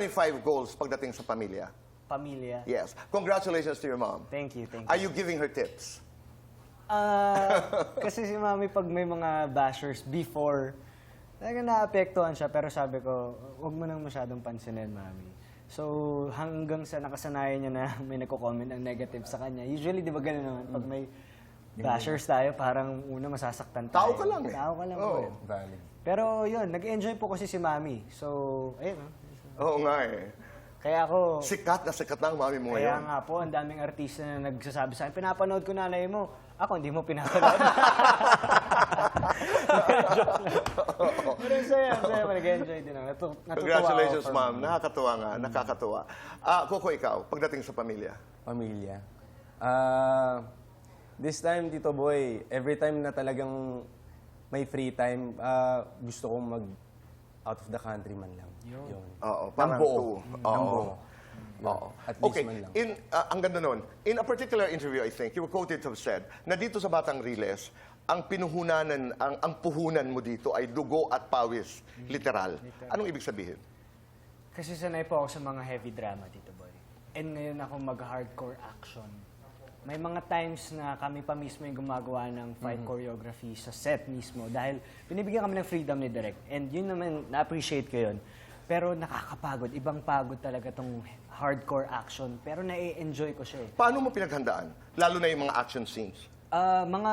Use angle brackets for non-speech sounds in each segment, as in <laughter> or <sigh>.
25 goals pagdating sa pamilya. Pamilya. Yes. Congratulations to your mom. Thank you, thank you. Are you giving her tips? Ah, <laughs> kasi si mami pag may mga bashers before, talaga naapektuhan siya. Pero sabi ko, huwag mo nang masyadong pansinin, mami. So, hanggang sa nakasanayan niya na <laughs> may nagko-comment ng negative sa kanya. Usually, di ba gano'n naman? Pag may bashers tayo, parang una masasaktan tayo. Tao ka lang eh. Tao ka lang Oo. po. eh. Valid. Pero yun, nag-enjoy po kasi si mami. So, ayun. ah. Oo nga eh. Kaya ako, Sikat na sikat na ang mami mo kaya ngayon. nga po, ang daming artista na nagsasabi sa akin, pinapanood ko nanay mo. Ako, hindi mo pinapanood. <laughs> <laughs> Pero saya, saya, nag-enjoy din ako. Natu- natutuwa Congratulations, ako for- ma'am. Nakakatuwa nga. Nakakatuwa. Ah, Coco, ikaw, pagdating sa pamilya. Pamilya. Ah, this time, Tito Boy, every time na talagang may free time, ah, gusto kong mag out of the country man lang. Yun. Oo, Ng parang buo. two. Ng Oo. buo. Oo. At least Okay, man lang. in, ah, ang ganda nun. In a particular interview, I think, you were quoted to have said na dito sa Batang Riles, ang pinuhunanan, ang, ang puhunan mo dito ay dugo at pawis. Literal. Anong ibig sabihin? Kasi sanay po ako sa mga heavy drama, Tito Boy. And ngayon ako mag-hardcore action. May mga times na kami pa mismo yung gumagawa ng fight choreography sa set mismo dahil binibigyan kami ng freedom ni Direk. And yun naman, na-appreciate ko yun. Pero nakakapagod. Ibang pagod talaga tong hardcore action. Pero na-enjoy ko siya eh. Paano mo pinaghandaan? Lalo na yung mga action scenes. Ah, mga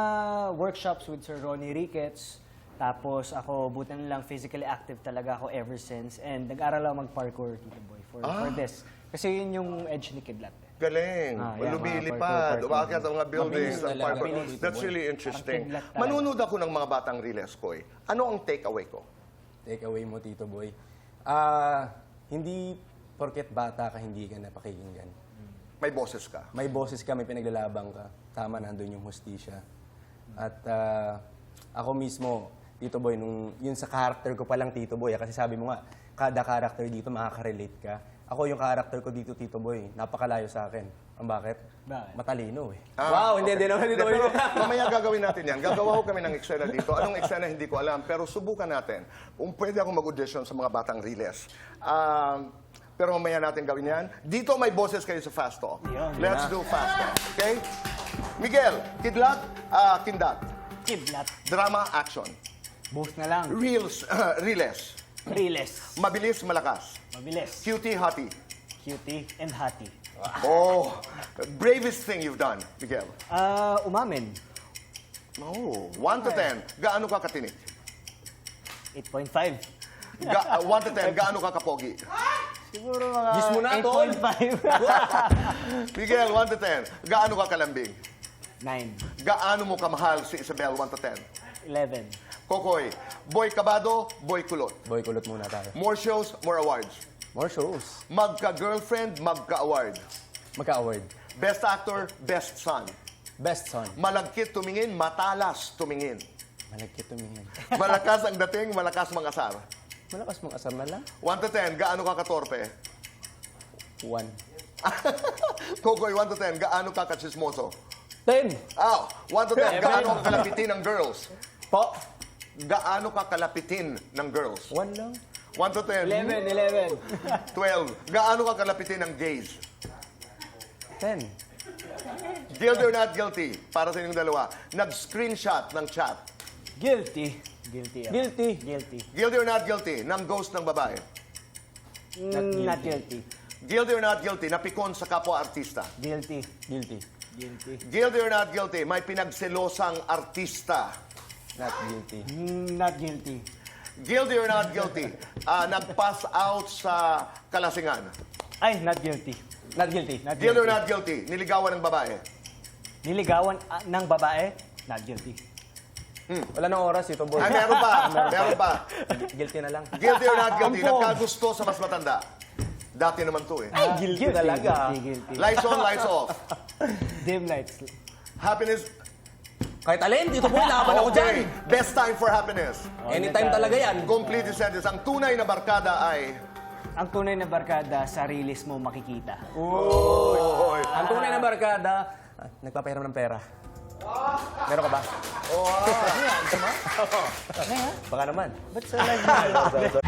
workshops with Sir Ronnie Ricketts. Tapos ako, buti na lang, physically active talaga ako ever since. And nag-aral ako mag-parkour, Tito Boy, for, for this. Kasi yun yung edge ni Kidlat. Eh. Galing. Ah, yeah, Lumilipad. mga parkour, Umakyat ang mga buildings. Mabilis ang talaga. parkour. Mabilis. That's really interesting. Parang kidlat talaga. Manunod ako ng mga batang Riles, Koy. Ano ang take-away ko? Take away mo, Tito Boy. Ah, hindi porket bata ka, hindi ka napakinggan. May boses ka. May boses ka, may pinaglalabang ka. Tama, nandun yung hustisya. At ah, ako mismo, Tito Boy, nung, yun sa character ko palang Tito Boy, ah, kasi sabi mo nga, kada character dito makaka-relate ka. Ako yung character ko dito, Tito Boy, napakalayo sa akin. Ang bakit? Bakit? Matalino eh. Ah, wow, hindi, okay. hindi naman Boy. pero <laughs> mamaya gagawin natin yan. Gagawa ko kami ng eksena dito. Anong eksena hindi ko alam. Pero subukan natin. Kung pwede ako mag-audition sa mga batang Riles. Um, pero mamaya natin gawin yan. Dito may boses kayo sa Fast Talk. Yun. Let's do Fast Talk. Okay? Miguel, Kidlat, ah, Kindat. Kidlat. Drama, action. Both na lang. Reels, Riles. Riles. Mabilis, malakas. Mabilis. Cutie, hottie. Cutie and hottie. Oh, bravest thing you've done, Miguel. Ah, umamin. Oh, 1 to 10. Gaano ka katinik? 8.5. Ga, 1 to 10, gaano ka kapogi? Siguro mga Gis mo na, tol. 8.5. <laughs> Miguel, 1 to 10, gaano ka kalambing? 9. Gaano mo kamahal si Isabel, 1 to 10? 11. Kokoy, boy kabado, boy kulot. Boy, kulot muna tayo. More shows, more awards. More shows. Magka-girlfriend, magka-award. Magka-award. Best actor, best son. Best son. Malagkit tumingin, matalas tumingin. Malagkit tumingin. <laughs> Malakas ang dating, malakas mangasar. Malakas mong asar na lang. 1 to 10, gaano ka katorpe? One. <laughs> Kokoy, 1 to 10, gaano ka katsismoso? Ten. Ah, 1 to 10, gaano ka kalapitin ng girls? Po. Gaano ka kalapitin ng girls? One lang. 1 to 10. 11, 11. 12. Gaano ka kalapitin ng gays? Ten. Guilty or not guilty? Para sa inyong dalawa. Nag-screenshot ng chat. Guilty. Guilty ako. Guilty. Guilty. Guilty or not guilty? Ng ghost ng babae. Not guilty. Guilty or not guilty? Napikon sa kapwa-artista. Guilty. Guilty. Guilty. Guilty or not guilty? May pinagselosang artista. Not guilty. Mm, Not guilty. Guilty or not guilty? Ah, nag-pass out sa kalasingan. Ay, not guilty. Not guilty. Not Guilty or guilty. not guilty? Niligawan ng babae. Niligawan ah, ng babae? Not guilty. Wala nang oras ito, boy. Ay, <laughs> meron pa. Meron pa. Guilty na lang. Guilty or not <laughs> guilty? Ampon. Nagkagusto sa mas matanda. Dati naman to eh. Ah, guilty talaga. Guilty, guilty. Lights on, lights off. <laughs> Dim lights. Happiness. Kahit alin, dito boy, laban ako dyan. Okay. Best time for happiness. Anytime talaga yan. Complete sentence. Ang tunay na barkada ay... Ang tunay na barkada, sa release mo makikita. Oy. Ang tunay na barkada, ah, nagpapahiram ng pera. Meron ka ba? Ano yan? Baka naman. Ba't sa live mo? <laughs>